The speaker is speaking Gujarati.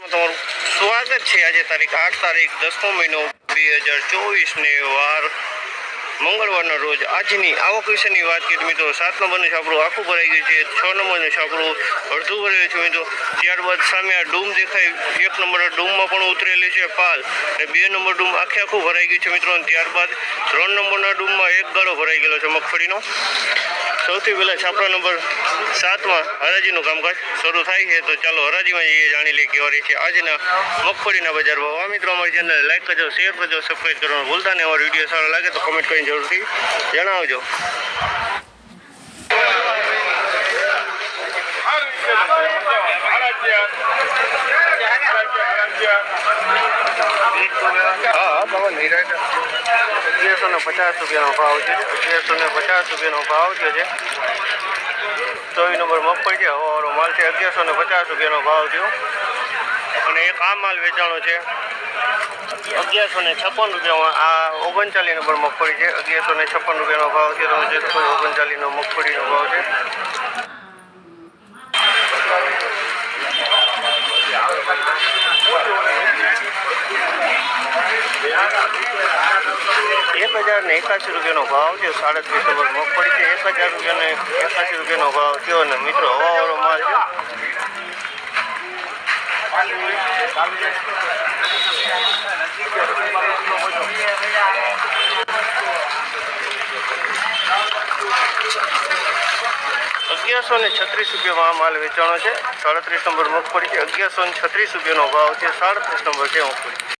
સ્વાગત છે. આજે તારીખ આઠ તારીખ દસમો મહિનો બે હજાર ચોવીસની વાર મંગળવારના રોજ આજની આવક વિશેની વાત કરીએ મિત્રો સાત નંબરનું છાપરું આખું ભરાઈ ગયું છે છ નંબરનું છાપરું અડધું ભરાયું છે મિત્રો. ત્યારબાદ સામે આ ડૂમ દેખાય, એક નંબરના ડૂમમાં પણ ઉતરેલી છે પાલ અને બે નંબર ડૂમ આખે આખું ભરાઈ ગયું છે મિત્રો. ત્યારબાદ ત્રણ નંબરના ડૂમમાં એક ગાળો ભરાઈ ગયેલો છે મગફળીનો. સૌથી પહેલાં છાપરા નંબર સાતમાં હરાજીનું કામકાજ શરૂ થાય છે. તો ચાલો હરાજીમાં જઈએ, જાણી લઈએ કેવા રહી છે આજના મગફળીના બજાર ભાવ. મિત્રો અમારી ચેનલ લાઈક કરજો શેર કરજો સબસ્ક્રાઈબ કરવાનું ભૂલતા નહીં. અમારો વીડિયો સારો લાગે તો કમેન્ટ કરીને જરૂરથી જણાવજો. અગિયારસો ને પચાસ રૂપિયાનો ભાવ છે. અગિયારસો ને પચાસ રૂપિયાનો ભાવ થયો છે ચોવીસ નંબર મગફળી છે, હવાવાળો માલ છે. અગિયારસો ને પચાસ રૂપિયાનો ભાવ થયો. અને એક આ માલ વેચાણો છે. અગિયારસો ને છપ્પન રૂપિયામાં આ ઓગણચાલીસ નંબર મગફળી છે. અગિયારસો ને છપ્પન રૂપિયાનો ભાવ છે. તમે જોઈ શકો ઓગણચાલીસનો મગફળીનો ભાવ છે. એક હજાર ને એકાસી રૂપિયાનો ભાવ છે. સાડત્રીસ નંબર મગફળી છે. એક હજાર રૂપિયાને એકાસી રૂપિયાનો ભાવ થયો. અને મિત્રો હવાવાળો માલ છે અગિયારસો ને છત્રીસ રૂપિયામાં માલ વેચાણો છે. સાડત્રીસ નંબર મગફળી છે. અગિયારસો ને છત્રીસ રૂપિયાનો ભાવ છે. સાડત્રીસ નંબર છે મગફળી